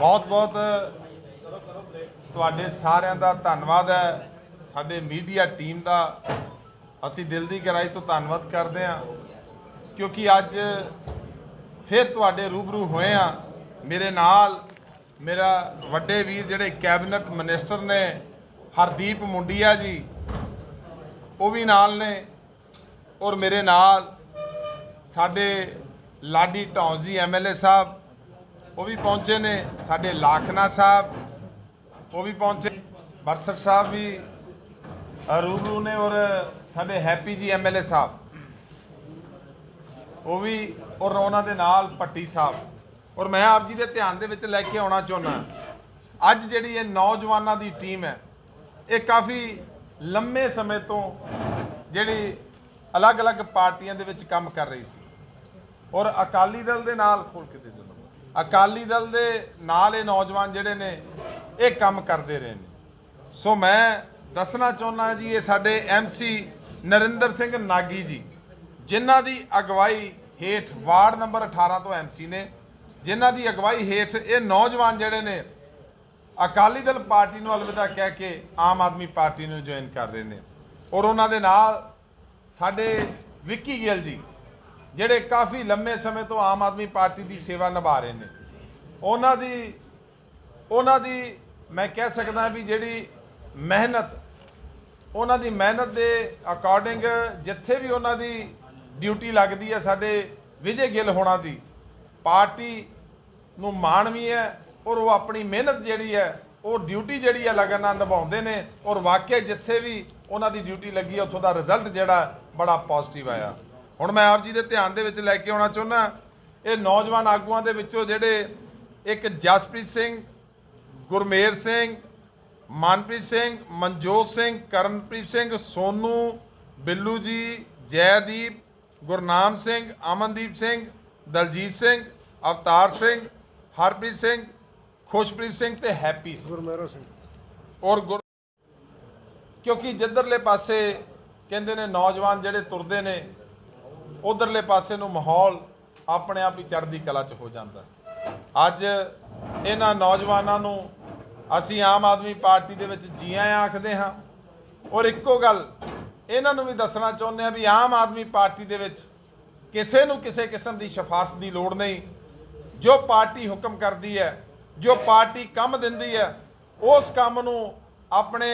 ਬਹੁਤ ਬਹੁਤ ਤੁਹਾਡੇ ਸਾਰਿਆਂ ਦਾ ਧੰਨਵਾਦ ਹੈ। ਸਾਡੇ ਮੀਡੀਆ ਟੀਮ ਦਾ ਅਸੀਂ ਦਿਲ ਦੀ ਗਹਿਰਾਈ ਤੋਂ ਧੰਨਵਾਦ ਕਰਦੇ ਹਾਂ। ਕਿਉਂਕਿ ਅੱਜ ਫਿਰ ਤੁਹਾਡੇ ਰੂਬਰੂ ਹੋਏ ਆ ਮੇਰੇ ਨਾਲ ਮੇਰਾ ਵੱਡੇ ਵੀਰ ਜਿਹੜੇ ਕੈਬਨਿਟ ਮਿਨਿਸਟਰ ਨੇ, ਹਰਦੀਪ ਮੁੰਡੀਆ ਜੀ, ਉਹ ਵੀ ਨਾਲ ਨੇ। ਔਰ ਮੇਰੇ ਨਾਲ ਸਾਡੇ ਲਾਡੀ ਢੌਂਸ ਜੀ ਐਮਐਲਏ ਸਾਹਿਬ ਉਹ ਵੀ ਪਹੁੰਚੇ ਨੇ ਸਾਡੇ ਲਾਖਨਾ ਸਾਹਿਬ, ਉਹ ਵੀ ਪਹੁੰਚੇ। ਬਰਸਰ ਸਾਹਿਬ ਵੀ ਰੂਬਰੂ ਨੇ ਔਰ ਸਾਡੇ ਹੈਪੀ ਜੀ ਐਮਐਲਏ ਸਾਹਿਬ। ਉਹ ਵੀ, ਔਰ ਉਹਨਾਂ ਦੇ ਨਾਲ ਪੱਟੀ ਸਾਹਿਬ। ਔਰ ਮੈਂ ਆਪ ਜੀ ਦੇ ਧਿਆਨ ਦੇ ਵਿੱਚ ਲੈ ਕੇ ਆਉਣਾ ਚਾਹੁੰਦਾ ਅੱਜ ਜਿਹੜੀ ਇਹ ਨੌਜਵਾਨਾਂ ਦੀ ਟੀਮ ਹੈ, ਇਹ ਕਾਫੀ ਲੰਮੇ ਸਮੇਂ ਤੋਂ ਜਿਹੜੀ ਅਲੱਗ-ਅਲੱਗ ਪਾਰਟੀਆਂ ਦੇ ਵਿੱਚ ਕੰਮ ਕਰ ਰਹੀ ਸੀ। ਔਰ ਅਕਾਲੀ ਦਲ ਦੇ ਨਾਲ ਖੋਲ ਕੇ ਦੇ ਅਕਾਲੀ ਦਲ ਦੇ ਨਾਲ ਇਹ ਨੌਜਵਾਨ ਜਿਹੜੇ ਨੇ, ਇਹ ਕੰਮ ਕਰਦੇ ਰਹੇ ਨੇ। ਸੋ ਮੈਂ ਦੱਸਣਾ ਚਾਹੁੰਦਾ ਜੀ, ਇਹ ਸਾਡੇ ਐਮਸੀ ਨਰਿੰਦਰ ਸਿੰਘ ਨਾਗੀ ਜੀ, ਜਿਨ੍ਹਾਂ ਦੀ ਅਗਵਾਈ ਹੇਠ ਵਾਰਡ ਨੰਬਰ 18 ਤੋਂ ਐਮਸੀ ਨੇ, ਜਿਨ੍ਹਾਂ ਦੀ ਅਗਵਾਈ ਹੇਠ ਇਹ ਨੌਜਵਾਨ ਜਿਹੜੇ ਨੇ, ਅਕਾਲੀ ਦਲ ਪਾਰਟੀ ਨੂੰ ਅਲਵਿਦਾ ਕਹਿ ਕੇ ਆਮ ਆਦਮੀ ਪਾਰਟੀ ਨੂੰ ਜੁਆਇਨ ਕਰ ਰਹੇ ਨੇ। ਔਰ ਉਹਨਾਂ ਦੇ ਨਾਲ ਸਾਡੇ ਵਿੱਕੀ ਗਿੱਲ ਜੀ ਜਿਹੜੇ ਕਾਫੀ ਲੰਮੇ ਸਮੇਂ ਤੋਂ ਆਮ ਆਦਮੀ ਪਾਰਟੀ ਦੀ ਸੇਵਾ ਨਿਭਾ ਰਹੇ ਨੇ, ਉਹਨਾਂ ਦੀ ਉਹਨਾਂ ਦੀ ਮੈਂ ਕਹਿ ਸਕਦਾ ਵੀ ਜਿਹੜੀ ਮਿਹਨਤ, ਉਹਨਾਂ ਦੀ ਮਿਹਨਤ ਦੇ ਅਕੋਰਡਿੰਗ ਜਿੱਥੇ ਵੀ ਉਹਨਾਂ ਦੀ ਡਿਊਟੀ ਲੱਗਦੀ ਹੈ, ਸਾਡੇ ਵਿਜੇ ਗਿੱਲ ਹੋਣਾ ਦੀ, ਪਾਰਟੀ ਨੂੰ ਮਾਣ ਵੀ ਹੈ ਔਰ ਉਹ ਆਪਣੀ ਮਿਹਨਤ ਜਿਹੜੀ ਹੈ, ਉਹ ਡਿਊਟੀ ਜਿਹੜੀ ਹੈ ਲਗਨ ਨਾਲ ਨਿਭਾਉਂਦੇ ਨੇ ਔਰ ਵਾਕਿਆ ਜਿੱਥੇ ਵੀ ਉਹਨਾਂ ਦੀ ਡਿਊਟੀ ਲੱਗੀ ਹੈ, ਉੱਥੋਂ ਦਾ ਰਿਜ਼ਲਟ ਜਿਹੜਾ ਬੜਾ ਪੋਜ਼ਿਟਿਵ ਆਇਆ। ਹੁਣ ਮੈਂ ਆਪ ਜੀ ਦੇ ਧਿਆਨ ਦੇ ਵਿੱਚ ਲੈ ਕੇ ਆਉਣਾ ਚਾਹੁੰਦਾ ਇਹ ਨੌਜਵਾਨ ਆਗੂਆਂ ਦੇ ਵਿੱਚੋਂ ਜਿਹੜੇ ਇੱਕ ਜਸਪ੍ਰੀਤ ਸਿੰਘ ਗੁਰਮੇਰ ਸਿੰਘ ਮਨਪ੍ਰੀਤ ਸਿੰਘ ਮਨਜੋਤ ਸਿੰਘ ਕਰਨਪ੍ਰੀਤ ਸਿੰਘ ਸੋਨੂ ਬਿੱਲੂ ਜੀ ਜੈਦੀਪ ਗੁਰਨਾਮ ਸਿੰਘ ਅਮਨਦੀਪ ਸਿੰਘ ਦਲਜੀਤ ਸਿੰਘ ਅਵਤਾਰ ਸਿੰਘ ਹਰਪ੍ਰੀਤ ਸਿੰਘ ਖੁਸ਼ਪ੍ਰੀਤ ਸਿੰਘ ਤੇ ਹੈਪੀ ਸਿੰਘ। ਗੁਰਮੇਰੋ ਸਿੰਘ। ਔਰ ਗੁਰ ਕਿਉਂਕਿ ਜਿੱਧਰਲੇ ਪਾਸੇ ਕਹਿੰਦੇ ਨੇ ਨੌਜਵਾਨ ਜਿਹੜੇ ਤੁਰਦੇ ਨੇ ਉਧਰਲੇ ਪਾਸੇ ਨੂੰ ਮਾਹੌਲ ਆਪਣੇ ਆਪ ਹੀ ਚੜ੍ਹਦੀ ਕਲਾ 'ਚ ਹੋ ਜਾਂਦਾ। ਅੱਜ ਇਹਨਾਂ ਨੌਜਵਾਨਾਂ ਨੂੰ ਅਸੀਂ ਆਮ ਆਦਮੀ ਪਾਰਟੀ ਦੇ ਵਿੱਚ ਜੀਆਂ ਆਖਦੇ ਹਾਂ। ਔਰ ਇੱਕੋ ਗੱਲ, ਇਹਨਾਂ ਨੂੰ ਵੀ ਦੱਸਣਾ ਚਾਹੁੰਦੇ ਆ ਵੀ ਆਮ ਆਦਮੀ ਪਾਰਟੀ ਦੇ ਵਿੱਚ ਕਿਸੇ ਨੂੰ ਕਿਸੇ ਕਿਸਮ ਦੀ ਸਿਫਾਰਿਸ਼ ਦੀ ਲੋੜ ਨਹੀਂ। ਜੋ ਪਾਰਟੀ ਹੁਕਮ ਕਰਦੀ ਹੈ, ਜੋ ਪਾਰਟੀ ਕੰਮ ਦਿੰਦੀ ਹੈ, ਉਸ ਕੰਮ ਨੂੰ ਆਪਣੇ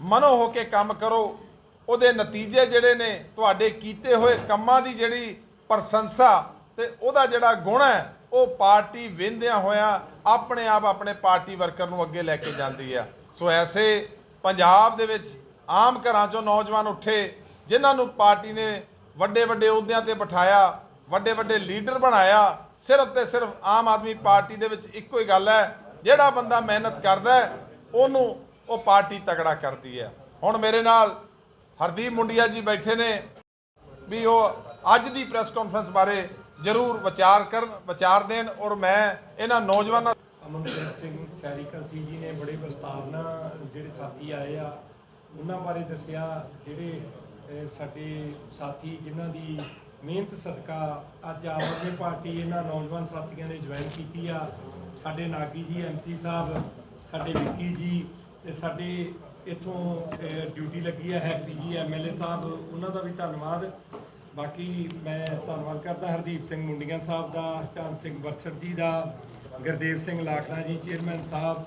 ਮਨੋ ਹੋ ਕੇ ਕੰਮ ਕਰੋ। ਉਹਦੇ ਨਤੀਜੇ ਜਿਹੜੇ ਨੇ, ਤੁਹਾਡੇ ਕੀਤੇ ਹੋਏ ਕੰਮਾਂ ਦੀ ਜਿਹੜੀ ਪ੍ਰਸ਼ੰਸਾ ਤੇ ਉਹਦਾ ਜਿਹੜਾ ਗੁਣ ਹੈ, ਉਹ ਪਾਰਟੀ ਵਿੰਦਿਆਂ ਹੋਇਆਂ ਆਪਣੇ ਆਪ ਆਪਣੇ ਪਾਰਟੀ ਵਰਕਰ ਨੂੰ ਅੱਗੇ ਲੈ ਕੇ ਜਾਂਦੀ ਹੈ ਸੋ ਐਸੇ ਪੰਜਾਬ ਦੇ ਵਿੱਚ ਆਮ ਘਰਾਂ ਚੋਂ ਨੌਜਵਾਨ ਉੱਠੇ, ਜਿਨ੍ਹਾਂ ਨੂੰ ਪਾਰਟੀ ਨੇ ਵੱਡੇ ਵੱਡੇ ਅਹੁਦਿਆਂ ਤੇ ਬਿਠਾਇਆ ਵੱਡੇ ਵੱਡੇ ਲੀਡਰ ਬਣਾਇਆ, ਸਿਰਫ ਤੇ ਸਿਰਫ ਆਮ ਆਦਮੀ ਪਾਰਟੀ ਦੇ ਵਿੱਚ ਇੱਕੋ ਹੀ ਗੱਲ ਹੈ, ਜਿਹੜਾ ਬੰਦਾ ਮਿਹਨਤ ਕਰਦਾ ਉਹਨੂੰ ਉਹ ਪਾਰਟੀ ਤਗੜਾ ਕਰਦੀ ਹੈ। ਹੁਣ ਮੇਰੇ ਨਾਲ ਹਰਦੀਪ ਮੁੰਡੀਆ ਜੀ ਬੈਠੇ ਨੇ ਵੀ ਉਹ ਅੱਜ ਦੀ ਪ੍ਰੈਸ ਕਾਨਫਰੰਸ ਬਾਰੇ ਜ਼ਰੂਰ ਵਿਚਾਰ ਕਰਨ, ਵਿਚਾਰ ਦੇਣ ਔਰ ਮੈਂ ਇਹਨਾਂ ਨੌਜਵਾਨਾਂ ਅਮਨਪ੍ਰੀਤ ਸਿੰਘ ਸੈਰੀਕਲ ਸੀ ਜੀ ਨੇ ਬੜੇ ਪ੍ਰਸਤਾਵਨਾ, ਜਿਹੜੇ ਸਾਥੀ ਆਏ ਆ, ਉਹਨਾਂ ਬਾਰੇ ਦੱਸਿਆ, ਜਿਹੜੇ ਸਾਡੇ ਸਾਥੀ ਜਿਨ੍ਹਾਂ ਦੀ ਮਿਹਨਤ ਸਦਕਾ ਅੱਜ ਆਮ ਆਦਮੀ ਪਾਰਟੀ ਇਹਨਾਂ ਨੌਜਵਾਨ ਸਾਥੀਆਂ ਨੇ ਜੁਆਇਨ ਕੀਤੀ ਆ, ਸਾਡੇ ਨਾਗੀ ਜੀ ਐਮਸੀ ਸਾਹਿਬ, ਸਾਡੇ ਵਿੱਕੀ ਜੀ ਤੇ ਸਾਡੇ ਇੱਥੋਂ ਡਿਊਟੀ ਲੱਗੀ ਹੈ ਹੈਪੀ ਜੀ ਐਮਐਲਏ ਸਾਹਿਬ, ਉਹਨਾਂ ਦਾ ਵੀ ਧੰਨਵਾਦ। ਬਾਕੀ ਮੈਂ ਧੰਨਵਾਦ ਕਰਦਾ ਹਰਦੀਪ ਸਿੰਘ ਮੁੰਡੀਆਂ ਸਾਹਿਬ ਦਾ, ਚਾਂਦ ਸਿੰਘ ਬਰਸਟ ਜੀ ਦਾ, ਗੁਰਦੇਵ ਸਿੰਘ ਲਾਖਣਾ ਜੀ, ਚੇਅਰਮੈਨ ਸਾਹਿਬ,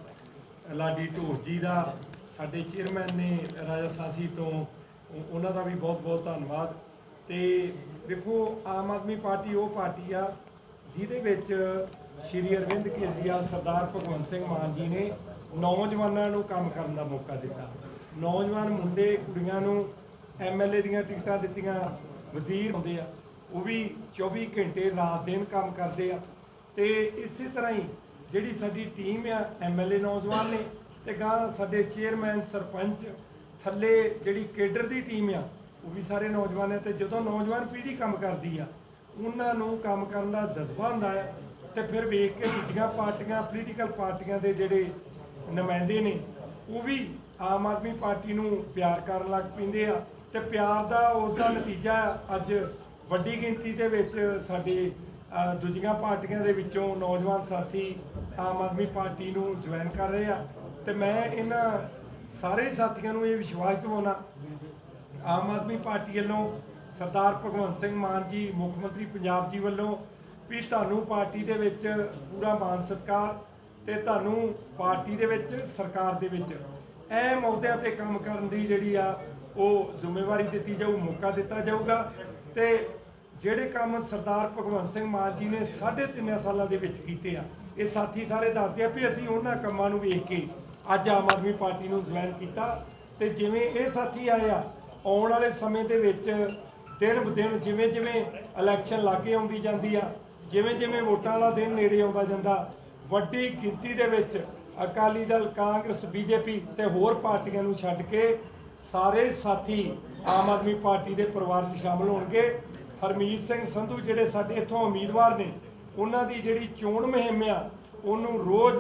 ਲਾਡੀ ਢੋਸ ਜੀ ਦਾ, ਸਾਡੇ ਚੇਅਰਮੈਨ ਨੇ ਰਾਜਾ ਸਾਸੀ ਤੋਂ ਉਹਨਾਂ ਦਾ ਵੀ ਬਹੁਤ ਬਹੁਤ ਧੰਨਵਾਦ। ਤੇ ਦੇਖੋ ਆਮ ਆਦਮੀ ਪਾਰਟੀ ਉਹ ਪਾਰਟੀ ਆ, ਜਿਹਦੇ ਵਿੱਚ ਸ਼੍ਰੀ ਅਰਵਿੰਦ ਕੇਜਰੀਵਾਲ, ਸਰਦਾਰ ਭਗਵੰਤ ਸਿੰਘ ਮਾਨ ਜੀ ਨੇ ਨੌਜਵਾਨਾਂ ਨੂੰ ਕੰਮ ਕਰਨ ਦਾ ਮੌਕਾ ਦਿੱਤਾ। ਨੌਜਵਾਨ ਮੁੰਡੇ, ਕੁੜੀਆਂ ਨੂੰ ਐਮਐਲਏ ਦੀਆਂ ਟਿਕਟਾਂ ਦਿੱਤੀਆਂ। ਵਜ਼ੀਰ ਹੁੰਦੇ ਆ, ਉਹ ਵੀ 24 ਘੰਟੇ ਰਾਤ ਦਿਨ ਕੰਮ ਕਰਦੇ ਆ। ਤੇ ਇਸੇ ਤਰ੍ਹਾਂ ਹੀ ਜਿਹੜੀ ਸਾਡੀ ਟੀਮ ਆ ਐਮਐਲਏ ਨੌਜਵਾਨ ਨੇ ਤੇ ਗਾਂ ਸਾਡੇ ਚੇਅਰਮੈਨ, ਸਰਪੰਚ, ਥੱਲੇ ਜਿਹੜੀ ਕੇਡਰ ਦੀ ਟੀਮ ਆ, ਉਹ ਵੀ ਸਾਰੇ ਨੌਜਵਾਨ ਆ ਤੇ ਜਦੋਂ ਨੌਜਵਾਨ ਪੀੜ੍ਹੀ ਕੰਮ ਕਰਦੀ ਆ, ਉਹਨਾਂ ਨੂੰ ਕੰਮ ਕਰਨ ਦਾ ਜਜ਼ਬਾ ਹੁੰਦਾ ਹੈ ਤੇ ਫਿਰ ਵੇਖ ਕੇ ਦੂਜੀਆਂ ਪਾਰਟੀਆਂ ਪੋਲੀਟੀਕਲ ਪਾਰਟੀਆਂ ਦੇ ਜਿਹੜੇ ਨੁਮਾਇੰਦੇ ਨੇ, ਉਹ ਵੀ ਆਮ ਆਦਮੀ ਪਾਰਟੀ ਨੂੰ ਪਿਆਰ ਕਰਨ ਲੱਗ ਪੈਂਦੇ ਆ ਤੇ ਪਿਆਰ ਦਾ ਉਸ ਦਾ ਨਤੀਜਾ ਅੱਜ ਵੱਡੀ ਗਿਣਤੀ ਦੇ ਵਿੱਚ ਸਾਡੇ ਦੂਜੀਆਂ ਪਾਰਟੀਆਂ ਦੇ ਵਿੱਚੋਂ ਨੌਜਵਾਨ ਸਾਥੀ ਆਮ ਆਦਮੀ ਪਾਰਟੀ ਨੂੰ ਜੁਆਇਨ ਕਰ ਰਹੇ ਆ ਤੇ ਮੈਂ ਇਹਨਾਂ ਸਾਰੇ ਸਾਥੀਆਂ ਨੂੰ ਇਹ ਵਿਸ਼ਵਾਸ ਦਿਵਾਉਣਾ, ਆਮ ਆਦਮੀ ਪਾਰਟੀ ਵੱਲੋਂ ਸਰਦਾਰ ਭਗਵੰਤ ਸਿੰਘ ਮਾਨ ਜੀ, ਮੁੱਖ ਮੰਤਰੀ ਪੰਜਾਬ ਜੀ ਵੱਲੋਂ ਵੀ ਤੁਹਾਨੂੰ ਪਾਰਟੀ ਦੇ ਵਿੱਚ ਪੂਰਾ ਮਾਨ ਸਤਿਕਾਰ ਤੇ ਤੁਹਾਨੂੰ ਪਾਰਟੀ ਦੇ ਵਿੱਚ, ਸਰਕਾਰ ਦੇ ਵਿੱਚ ਅਹਿਮ ਅਹੁਦਿਆਂ ਤੇ ਕੰਮ ਕਰਨ ਦੀ ਜਿਹੜੀ ਆ, ਉਹ ਜ਼ਿੰਮੇਵਾਰੀ ਦਿੱਤੀ ਜਾਊ, ਮੌਕਾ ਦਿੱਤਾ ਜਾਊਗਾ। ਤੇ ਜਿਹੜੇ ਕੰਮ ਸਰਦਾਰ ਭਗਵੰਤ ਸਿੰਘ ਮਾਨ ਜੀ ਨੇ ਸਾਢੇ ਤਿੰਨ ਸਾਲਾਂ ਦੇ ਵਿੱਚ ਕੀਤੇ ਆ, ਇਹ ਸਾਥੀ ਸਾਰੇ ਦੱਸਦੇ ਆ ਵੀ ਅਸੀਂ ਉਹਨਾਂ ਕੰਮਾਂ ਨੂੰ ਵੇਖ ਕੇ ਅੱਜ ਆਮ ਆਦਮੀ ਪਾਰਟੀ ਨੂੰ ਜੁਆਇਨ ਕੀਤਾ। ਤੇ ਜਿਵੇਂ ਇਹ ਸਾਥੀ ਆਏ ਆ, ਆਉਣ ਵਾਲੇ ਸਮੇਂ ਦੇ ਵਿੱਚ ਦਿਨ ਬ ਦਿਨ ਜਿਵੇਂ ਜਿਵੇਂ ਇਲੈਕਸ਼ਨ ਲਾਗੇ ਆਉਂਦੀ ਜਾਂਦੀ ਆ ਜਿਵੇਂ ਜਿਵੇਂ ਵੋਟਾਂ ਵਾਲਾ ਦਿਨ ਨੇੜੇ ਆਉਂਦਾ ਜਾਂਦਾ ਵੱਡੀ ਗਿਣਤੀ ਦੇ ਵਿੱਚ ਅਕਾਲੀ ਦਲ, ਕਾਂਗਰਸ, ਬੀਜੇਪੀ ਤੇ ਹੋਰ ਪਾਰਟੀਆਂ ਨੂੰ ਛੱਡ ਕੇ ਸਾਰੇ ਸਾਥੀ ਆਮ ਆਦਮੀ ਪਾਰਟੀ ਦੇ ਪਰਿਵਾਰ 'ਚ ਸ਼ਾਮਲ ਹੋਣਗੇ। ਹਰਮੀਤ ਸਿੰਘ ਸੰਧੂ ਜਿਹੜੇ ਸਾਡੇ ਇੱਥੋਂ ਉਮੀਦਵਾਰ ਨੇ, ਉਹਨਾਂ ਦੀ ਜਿਹੜੀ ਚੋਣ ਮੁਹਿੰਮ ਆ, ਉਹਨੂੰ ਰੋਜ਼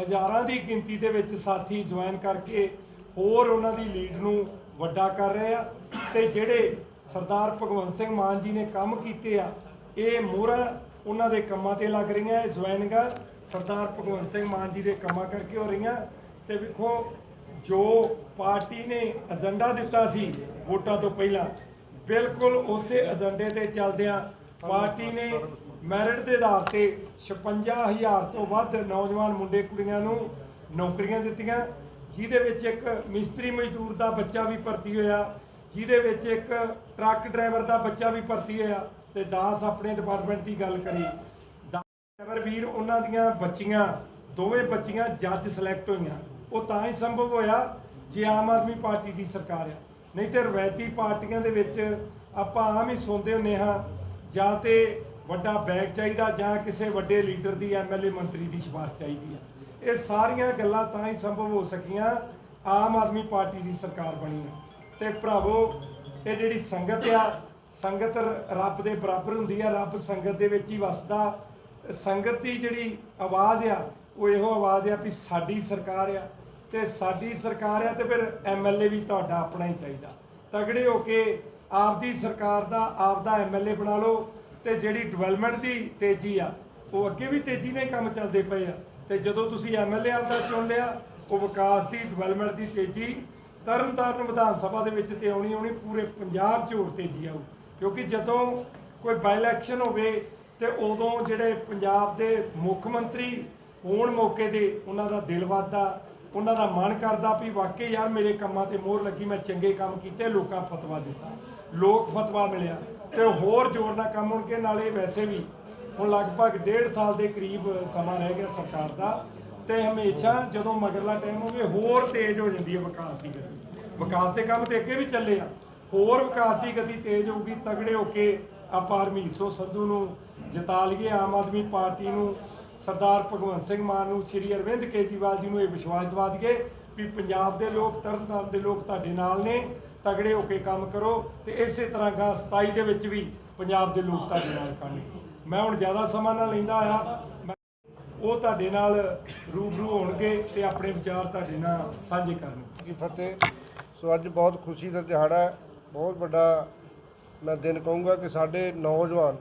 ਹਜ਼ਾਰਾਂ ਦੀ ਗਿਣਤੀ ਦੇ ਵਿੱਚ ਸਾਥੀ ਜੁਆਇਨ ਕਰਕੇ ਹੋਰ ਉਹਨਾਂ ਦੀ ਲੀਡ ਨੂੰ ਵੱਡਾ ਕਰ ਰਹੇ ਆ ਤੇ ਜਿਹੜੇ ਸਰਦਾਰ ਭਗਵੰਤ ਸਿੰਘ ਮਾਨ ਜੀ ਨੇ ਕੰਮ ਕੀਤੇ ਆ, ਇਹ ਮੋਹਰਾਂ ਉਹਨਾਂ ਦੇ ਕੰਮਾਂ ਤੇ ਲੱਗ ਰਹੀਆਂ, ਇਹ ਜੁਆਇਨਿੰਗਾਂ ਸਰਦਾਰ ਭਗਵੰਤ ਸਿੰਘ ਮਾਨ ਜੀ ਦੇ ਕੰਮਾਂ ਕਰਕੇ ਹੋ ਰਹੀਆਂ। ਤੇ ਵੇਖੋ, ਜੋ ਪਾਰਟੀ ਨੇ ਏਜੰਡਾ ਦਿੱਤਾ ਸੀ ਵੋਟਾਂ ਤੋਂ ਪਹਿਲਾਂ, ਬਿਲਕੁਲ ਉਸੇ ਏਜੰਡੇ ਤੇ ਚੱਲਦਿਆਂ ਪਾਰਟੀ ਨੇ ਮੈਰਿਟ ਦੇ ਆਧਾਰ ਤੇ 56000 ਤੋਂ ਵੱਧ ਨੌਜਵਾਨ ਮੁੰਡੇ ਕੁੜੀਆਂ ਨੂੰ ਨੌਕਰੀਆਂ ਦਿੱਤੀਆਂ। ਜਿਹਦੇ ਵਿੱਚ ਇੱਕ ਮਿਸਤਰੀ ਮਜ਼ਦੂਰ ਦਾ ਬੱਚਾ ਵੀ ਭਰਤੀ ਹੋਇਆ। ਜਿਹਦੇ ਵਿੱਚ ਇੱਕ ਟਰੱਕ ਡਰਾਈਵਰ ਦਾ ਬੱਚਾ ਵੀ ਭਰਤੀ ਹੋਇਆ। ਤੇ ਦਾਸ ਆਪਣੇ ਡਿਪਾਰਟਮੈਂਟ ਦੀ ਗੱਲ ਕਰੀ ਵੀਰ, ਉਹਨਾਂ ਦੀਆਂ ਬੱਚੀਆਂ, ਦੋਵੇਂ ਬੱਚੀਆਂ ਜੱਜ ਸਿਲੈਕਟ ਹੋਈਆਂ। ਉਹ ਤਾਂ ਹੀ ਸੰਭਵ ਹੋਇਆ ਜੇ ਆਮ ਆਦਮੀ ਪਾਰਟੀ ਦੀ ਸਰਕਾਰ ਆ। ਨਹੀਂ ਤੇ ਰਵਾਇਤੀ ਪਾਰਟੀਆਂ ਦੇ ਵਿੱਚ ਆਪਾਂ ਆਮ ਹੀ ਸੁਣਦੇ ਹੁੰਦੇ ਹਾਂ, ਜਾਂ ਤੇ ਵੱਡਾ ਬੈਗ ਚਾਹੀਦਾ, ਜਾਂ ਕਿਸੇ ਵੱਡੇ ਲੀਡਰ ਦੀ ਐਮਐਲਏ ਮੰਤਰੀ ਦੀ ਸਿਫਾਰਿਸ਼ ਚਾਹੀਦੀ ਹੈ ਇਹ ਸਾਰੀਆਂ ਗੱਲਾਂ ਤਾਂ ਹੀ ਸੰਭਵ ਹੋ ਸਕੀਆਂ, ਆਮ ਆਦਮੀ ਪਾਰਟੀ ਦੀ ਸਰਕਾਰ ਬਣੀ ਹੈ ਤੇ ਭਰਾਵੋ, ਇਹ ਜਿਹੜੀ ਸੰਗਤ ਆ, ਸੰਗਤ ਰੱਬ ਦੇ ਬਰਾਬਰ ਹੁੰਦੀ ਆ, ਰੱਬ ਸੰਗਤ ਦੇ ਵਿੱਚ ਹੀ ਵਸਦਾ। ਸੰਗਤ ਦੀ ਜਿਹੜੀ ਆਵਾਜ਼ ਆ, ਉਹ ਇਹੋ ਆਵਾਜ਼ ਆ ਵੀ ਸਾਡੀ ਸਰਕਾਰ ਆ। ਤੇ ਸਾਡੀ ਸਰਕਾਰ ਆ ਤੇ ਫਿਰ ਐਮਐਲਏ ਵੀ ਤੁਹਾਡਾ ਆਪਣਾ ਹੀ ਚਾਹੀਦਾ। ਤਗੜੇ ਹੋ ਕੇ ਆਪਦੀ ਸਰਕਾਰ ਦਾ, ਆਪਦਾ ਐਮਐਲਏ ਬਣਾ ਲਓ ਤੇ ਜਿਹੜੀ ਡਿਵੈਲਪਮੈਂਟ ਦੀ ਤੇਜ਼ੀ ਆ, ਉਹ ਅੱਗੇ ਵੀ ਤੇਜ਼ੀ ਨਾਲ ਕੰਮ ਚੱਲਦੇ ਪਏ ਆ। ਤੇ ਜਦੋਂ ਤੁਸੀਂ ਐਮਐਲਏ ਆਪਦਾ ਚੁਣ ਲਿਆ, ਉਹ ਵਿਕਾਸ ਦੀ, ਡਿਵੈਲਪਮੈਂਟ ਦੀ ਤੇਜ਼ੀ ਤਰਨਤਾਰਨ ਵਿਧਾਨ ਸਭਾ ਦੇ ਵਿੱਚ ਤੇ ਆਉਣੀ ਆਉਣੀ ਪੂਰੇ ਪੰਜਾਬ 'ਚ ਹੋਰ ਤੇਜ਼ੀ ਆਊ। ਕਿਉਂਕਿ ਜਦੋਂ ਕੋਈ ਬਾਈ ਇਲੈਕਸ਼ਨ ਹੋਵੇ ਤੇ ਉਦੋਂ ਜਿਹੜੇ ਪੰਜਾਬ ਦੇ ਮੁੱਖ ਮੰਤਰੀ ਹੋਣ ਮੌਕੇ ਤੇ ਉਹਨਾਂ ਦਾ ਦਿਲ ਵੱਧਦਾ, ਉਹਨਾਂ ਦਾ ਮਨ ਕਰਦਾ ਵੀ ਵਾਕਈ ਯਾਰ ਮੇਰੇ ਕੰਮਾਂ ਤੇ ਮੋਹਰ ਲੱਗੀ, ਮੈਂ ਚੰਗੇ ਕੰਮ ਕੀਤੇ, ਲੋਕਾਂ ਫਤਵਾ ਦਿੱਤਾ। ਲੋਕ ਫਤਵਾ ਮਿਲਿਆ ਤੇ ਹੋਰ ਜ਼ੋਰ ਨਾਲ ਕੰਮ ਹੋਣਗੇ, ਨਾਲੇ ਵੈਸੇ ਵੀ ਹੁਣ ਲਗਭਗ ਡੇਢ ਸਾਲ ਦੇ ਕਰੀਬ ਸਮਾਂ ਰਹਿ ਗਿਆ ਸਰਕਾਰ ਦਾ ਤੇ ਹਮੇਸ਼ਾ ਜਦੋਂ ਮਗਰਲਾ ਟਾਈਮ ਹੋਵੇ, ਹੋਰ ਤੇਜ਼ ਹੋ ਜਾਂਦੀ ਹੈ ਵਿਕਾਸ ਦੀ ਗਤੀ। ਵਿਕਾਸ ਦੇ ਕੰਮ ਤੇ ਅੱਗੇ ਵੀ ਚੱਲੇ ਆ। ਹੋਰ ਵਿਕਾਸ ਦੀ ਗਤੀ ਤੇਜ਼ ਹੋਊਗੀ, ਤਗੜੇ ਹੋ ਕੇ ਆਪਾਂ ਆਰਮੀ, ਸੋ ਸੰਧੂ ਨੂੰ ਜਿਤਾ ਲਈਏ ਆਮ ਆਦਮੀ ਪਾਰਟੀ ਨੂੰ ਸਰਦਾਰ ਭਗਵੰਤ ਸਿੰਘ ਮਾਨ ਨੂੰ, ਸ਼੍ਰੀ ਅਰਵਿੰਦ ਕੇਜਰੀਵਾਲ ਜੀ ਨੂੰ ਇਹ ਵਿਸ਼ਵਾਸ ਦਿਵਾ ਦਈਏ ਵੀ ਪੰਜਾਬ ਦੇ ਲੋਕ, ਤਰਨਤਾਰਨ ਦੇ ਲੋਕ ਤੁਹਾਡੇ ਨਾਲ ਨੇ, ਤਗੜੇ ਹੋ ਕੇ ਕੰਮ ਕਰੋ ਤੇ ਇਸੇ ਤਰ੍ਹਾਂ ਗਾ 27 ਦੇ ਵਿੱਚ ਵੀ ਪੰਜਾਬ ਦੇ ਲੋਕ ਤੁਹਾਡੇ ਨਾਲ ਖੜਨਗੇ ਮੈਂ ਹੁਣ ਜ਼ਿਆਦਾ ਸਮਾਂ ਨਾ ਲੈਂਦਾ ਆ। ਉਹ ਤੁਹਾਡੇ ਨਾਲ ਰੂਬਰੂ ਹੋਣਗੇ ਤੇ ਆਪਣੇ ਵਿਚਾਰ ਤੁਹਾਡੇ ਨਾਲ ਸਾਂਝੇ ਕਰਨਗੇ। ਕੀ ਫਤਿਹ। ਸੋ ਅੱਜ ਬਹੁਤ ਖੁਸ਼ੀ ਦਾ ਦਿਹਾੜਾ ਹੈ। ਬਹੁਤ ਵੱਡਾ ਮੈਂ ਦਿਨ ਕਹੂੰਗਾ ਕਿ ਸਾਡੇ ਨੌਜਵਾਨ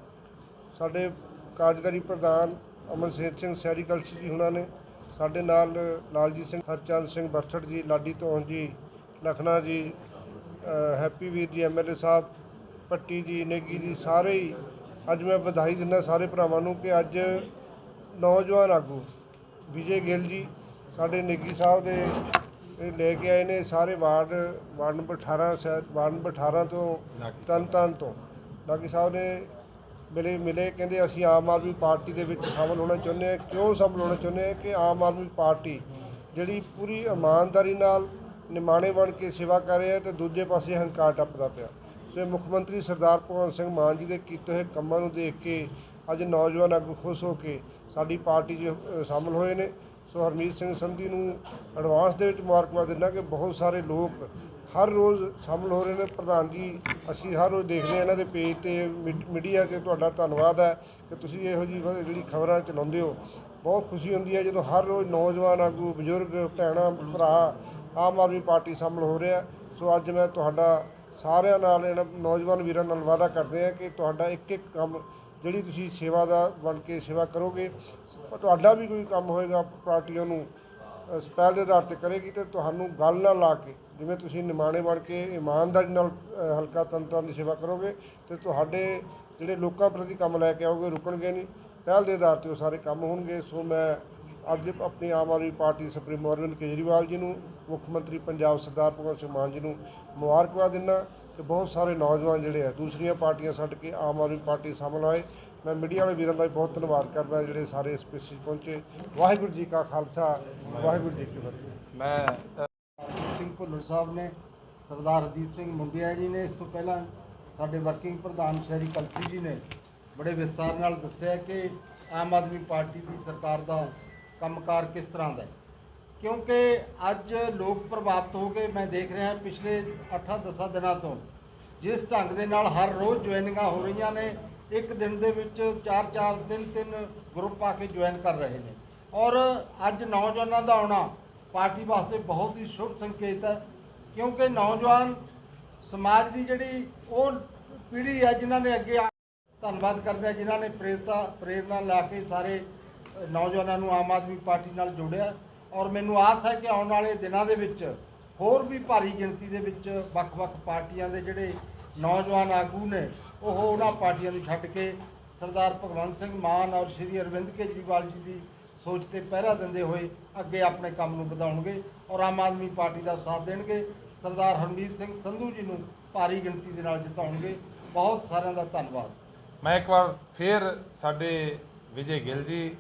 ਸਾਡੇ ਕਾਰਜਕਾਰੀ ਪ੍ਰਧਾਨ ਅਮਨਸੇਰ ਸਿੰਘ ਸੈਰੀਕਲਸੀ ਜੀ ਹੁਣਾਂ ਨੇ ਸਾਡੇ ਨਾਲ ਲਾਲਜੀਤ ਸਿੰਘ ਹਰਚੰਦ ਸਿੰਘ ਬਰਛੜ ਜੀ ਲਾਡੀ ਧੌਣ ਜੀ ਲਖਨਾ ਜੀ ਹੈਪੀ ਵੀਰ ਜੀ ਐਮਐਲਏ ਸਾਹਿਬ ਪੱਟੀ ਜੀ ਨੇਗੀ ਜੀ ਸਾਰੇ ਹੀ ਅੱਜ ਮੈਂ ਵਧਾਈ ਦਿੰਦਾ ਸਾਰੇ ਭਰਾਵਾਂ ਨੂੰ ਕਿ ਅੱਜ ਨੌਜਵਾਨ ਆਗੂ ਵਿਜੇ ਗਿੱਲ ਜੀ ਸਾਡੇ ਨੇਗੀ ਸਾਹਿਬ ਦੇ ਇਹ ਲੈ ਕੇ ਆਏ ਨੇ ਸਾਰੇ ਵਾਰਡ ਵਾਰਡ ਨੰਬਰ 18 ਸ਼ਾਇਦ ਵਾਰਡ ਨੰਬਰ 18 ਤੋਂ ਸਾਹਿਬ। ਤਨਤਨ ਤੋਂ ਲਾਗੀ ਸਾਹਿਬ ਨੇ ਮਿਲੇ ਮਿਲੇ ਕਹਿੰਦੇ ਅਸੀਂ ਆਮ ਆਦਮੀ ਪਾਰਟੀ ਦੇ ਵਿੱਚ ਸ਼ਾਮਲ ਹੋਣਾ ਚਾਹੁੰਦੇ ਹਾਂ। ਕਿਉਂ ਸ਼ਾਮਲ ਹੋਣਾ ਚਾਹੁੰਦੇ ਹਾਂ ਕਿ ਆਮ ਆਦਮੀ ਪਾਰਟੀ ਜਿਹੜੀ ਪੂਰੀ ਇਮਾਨਦਾਰੀ ਨਾਲ ਨਿਮਾਣੇ ਬਣ ਕੇ ਸੇਵਾ ਕਰ ਰਿਹਾ ਤੇ ਦੂਜੇ ਪਾਸੇ ਹੰਕਾਰ ਟੱਪਦਾ ਪਿਆ। ਸੋ ਇਹ ਮੁੱਖ ਮੰਤਰੀ ਸਰਦਾਰ ਭਗਵੰਤ ਸਿੰਘ ਮਾਨ ਜੀ ਦੇ ਕੀਤੇ ਹੋਏ ਕੰਮਾਂ ਨੂੰ ਦੇਖ ਕੇ ਅੱਜ ਨੌਜਵਾਨ ਆਗੂ ਖੁਸ਼ ਹੋ ਕੇ ਸਾਡੀ ਪਾਰਟੀ 'ਚ ਅ, ਸ਼ਾਮਲ ਹੋਏ ਨੇ। ਸੋ ਹਰਮੀਤ ਸਿੰਘ ਸੰਧੀ ਨੂੰ ਐਡਵਾਂਸ ਦੇ ਵਿੱਚ ਮੁਬਾਰਕਬਾਦ ਦਿੰਦਾ ਕਿ ਬਹੁਤ ਸਾਰੇ ਲੋਕ ਹਰ ਰੋਜ਼ ਸ਼ਾਮਲ ਹੋ ਰਹੇ ਨੇ ਪ੍ਰਧਾਨ ਜੀ। ਅਸੀਂ ਹਰ ਰੋਜ਼ ਦੇਖਦੇ ਹਾਂ ਇਹਨਾਂ ਦੇ ਪੇਜ ਤੇ ਮੀ- ਮੀਡੀਆ ਤੇ ਤੁਹਾਡਾ ਧੰਨਵਾਦ ਹੈ ਕਿ ਤੁਸੀਂ ਇਹੋ ਜਿਹੀ ਜਿਹੜੀ ਖਬਰਾਂ ਚਲਾਉਂਦੇ ਹੋ। ਬਹੁਤ ਖੁਸ਼ੀ ਹੁੰਦੀ ਹੈ ਜਦੋਂ ਹਰ ਰੋਜ਼ ਨੌਜਵਾਨ ਆਗੂ, ਬਜ਼ੁਰਗ, ਭੈਣਾਂ, ਭਰਾ, ਆਮ ਆਦਮੀ ਪਾਰਟੀ ਸ਼ਾਮਲ ਹੋ ਰਿਹਾ ਸੋ ਅੱਜ ਮੈਂ ਤੁਹਾਡਾ ਸਾਰਿਆਂ ਨਾਲ, ਇਹਨਾਂ ਨੌਜਵਾਨ ਵੀਰਾਂ ਨਾਲ ਵਾਅਦਾ ਕਰਦੇ ਹਾਂ ਕਿ ਤੁਹਾਡਾ ਇੱਕ ਇੱਕ ਕੰਮ ਜਿਹੜੀ ਤੁਸੀਂ ਸੇਵਾ ਦਾ ਬਣ ਕੇ ਸੇਵਾ ਕਰੋਗੇ। ਤੁਹਾਡਾ ਵੀ ਕੋਈ ਕੰਮ ਹੋਏਗਾ ਪਾਰਟੀ ਉਹਨੂੰ ਅ, ਪਹਿਲ ਦੇ ਆਧਾਰ ਤੇ ਕਰੇਗੀ ਤੇ ਤੁਹਾਨੂੰ ਗੱਲ ਨਾਲ ਲਾ ਕੇ ਜਿਵੇਂ ਤੁਸੀਂ ਨਿਮਾਣੇ ਬਣ ਕੇ ਇਮਾਨਦਾਰੀ ਨਾਲ ਹਲਕਾ ਤੰਤਰਾਂ ਦੀ ਸੇਵਾ ਕਰੋਗੇ ਤੇ ਤੁਹਾਡੇ ਜਿਹੜੇ ਲੋਕਾਂ ਪ੍ਰਤੀ ਕੰਮ ਲੈ ਕੇ ਆਓਗੇ ਰੁਕਣਗੇ ਨਹੀਂ। ਪਹਿਲ ਦੇ ਆਧਾਰ ਤੇ ਉਹ ਸਾਰੇ ਕੰਮ ਹੋਣਗੇ। ਸੋ ਮੈਂ ਅੱਜ ਆਪਣੀ ਆਮ ਆਦਮੀ ਪਾਰਟੀ ਸੁਪਰੀਮੋ ਅਰਵਿੰਦ ਕੇਜਰੀਵਾਲ ਜੀ ਨੂੰ ਮੁੱਖ ਮੰਤਰੀ ਪੰਜਾਬ ਸਰਦਾਰ ਭਗਵੰਤ ਸਿੰਘ ਮਾਨ ਜੀ ਨੂੰ ਮੁਬਾਰਕਬਾਦ ਦਿੰਦਾ ਤੇ ਬਹੁਤ ਸਾਰੇ ਨੌਜਵਾਨ ਜਿਹੜੇ ਆ ਦੂਸਰੀਆਂ ਪਾਰਟੀਆਂ ਛੱਡ ਕੇ ਆਮ ਆਦਮੀ ਪਾਰਟੀ ਸ਼ਾਮਲ ਹੋਏ ਮੈਂ ਮੀਡੀਆ ਵਾਲੇ ਵੀਰਾਂ ਦਾ ਵੀ ਬਹੁਤ ਧੰਨਵਾਦ ਕਰਦਾ ਜਿਹੜੇ ਸਾਰੇ ਇਸ ਪੇਸ਼ੀ ਪਹੁੰਚੇ। ਵਾਹਿਗੁਰੂ ਜੀ ਕਾ ਖਾਲਸਾ ਵਾਹਿਗੁਰੂ ਜੀ ਕੀ ਫਤਿਹ। ਮੈਂ ਸਿੰਘ ਭੁੱਲਰ ਸਾਹਿਬ ਨੇ ਸਰਦਾਰ ਹਰਦੀਪ ਸਿੰਘ ਮੁੰਡਿਆ ਜੀ ਨੇ ਇਸ ਤੋਂ ਪਹਿਲਾਂ ਸਾਡੇ ਵਰਕਿੰਗ ਪ੍ਰਧਾਨ ਸ਼ਹਿਰੀ ਕਲਸੀ ਜੀ ਨੇ ਬੜੇ ਵਿਸਤਾਰ ਨਾਲ ਦੱਸਿਆ ਕਿ ਆਮ ਆਦਮੀ ਪਾਰਟੀ ਦੀ ਸਰਕਾਰ ਦਾ ਕੰਮਕਾਰ ਕਿਸ ਤਰ੍ਹਾਂ ਦਾ ਹੈ। ਕਿਉਂਕਿ ਅੱਜ ਲੋਕ ਪ੍ਰਭਾਵਿਤ ਹੋ ਕੇ ਮੈਂ ਦੇਖ ਰਿਹਾ ਪਿਛਲੇ 8-10 ਦਿਨਾਂ ਤੋਂ ਜਿਸ ਢੰਗ ਦੇ ਨਾਲ ਹਰ ਰੋਜ਼ ਜੁਆਇਨਿੰਗਾਂ ਹੋ ਰਹੀਆਂ ਨੇ ਇੱਕ ਦਿਨ ਦੇ ਵਿੱਚ 4-4 3-3 ਗਰੁੱਪ ਆ ਕੇ ਜੁਆਇਨ ਕਰ ਰਹੇ ਨੇ। ਔਰ ਅੱਜ ਨੌਜਵਾਨਾਂ ਦਾ ਆਉਣਾ ਪਾਰਟੀ ਵਾਸਤੇ ਬਹੁਤ ਹੀ ਸ਼ੁਭ ਸੰਕੇਤ ਹੈ, ਕਿਉਂਕਿ ਨੌਜਵਾਨ ਸਮਾਜ ਦੀ ਜਿਹੜੀ ਉਹ ਪੀੜ੍ਹੀ ਹੈ ਜਿਨ੍ਹਾਂ ਨੇ ਅੱਗੇ ਆ- ਧੰਨਵਾਦ ਕਰਦੇ ਹਾਂ ਜਿਨ੍ਹਾਂ ਨੇ ਪ੍ਰੇਰਤਾ ਪ੍ਰੇਰਨਾ ਲਾ ਕੇ ਸਾਰੇ ਨੌਜਵਾਨਾਂ ਨੂੰ ਆਮ ਆਦਮੀ ਪਾਰਟੀ ਨਾਲ ਜੋੜਿਆ। ਔਰ ਮੈਨੂੰ ਆਸ ਹੈ ਕਿ ਆਉਣ ਵਾਲੇ ਦਿਨਾਂ ਦੇ ਵਿੱਚ ਹੋਰ ਵੀ ਭਾਰੀ ਗਿਣਤੀ ਦੇ ਵਿੱਚ ਵੱਖ-ਵੱਖ ਪਾਰਟੀਆਂ ਦੇ ਜਿਹੜੇ ਨੌਜਵਾਨ ਆਗੂ ਨੇ, ਉਹ ਉਹਨਾਂ ਪਾਰਟੀਆਂ ਨੂੰ ਛੱਡ ਕੇ ਸਰਦਾਰ ਭਗਵੰਤ ਸਿੰਘ ਮਾਨ ਔਰ ਸ਼੍ਰੀ ਅਰਵਿੰਦ ਕੇਜਰੀਵਾਲ ਜੀ ਦੀ ਸੋਚ ਤੇ ਪਹਿਰਾ ਦਿੰਦੇ ਹੋਏ ਅੱਗੇ ਆਪਣੇ ਕੰਮ ਨੂੰ ਵਧਾਉਣਗੇ ਔਰ ਆਮ ਆਦਮੀ ਪਾਰਟੀ ਦਾ ਸਾਥ ਦੇਣਗੇ। ਸਰਦਾਰ ਹਰਮੀਤ ਸਿੰਘ ਸੰਧੂ ਜੀ ਨੂੰ ਭਾਰੀ ਗਿਣਤੀ ਦੇ ਨਾਲ ਜਿਤਾਉਣਗੇ। ਬਹੁਤ ਸਾਰਿਆਂ ਦਾ ਧੰਨਵਾਦ। ਮੈਂ ਇੱਕ ਵਾਰ ਫੇਰ ਸਾਡੇ ਵਿਜੇ ਗਿੱਲ ਜੀ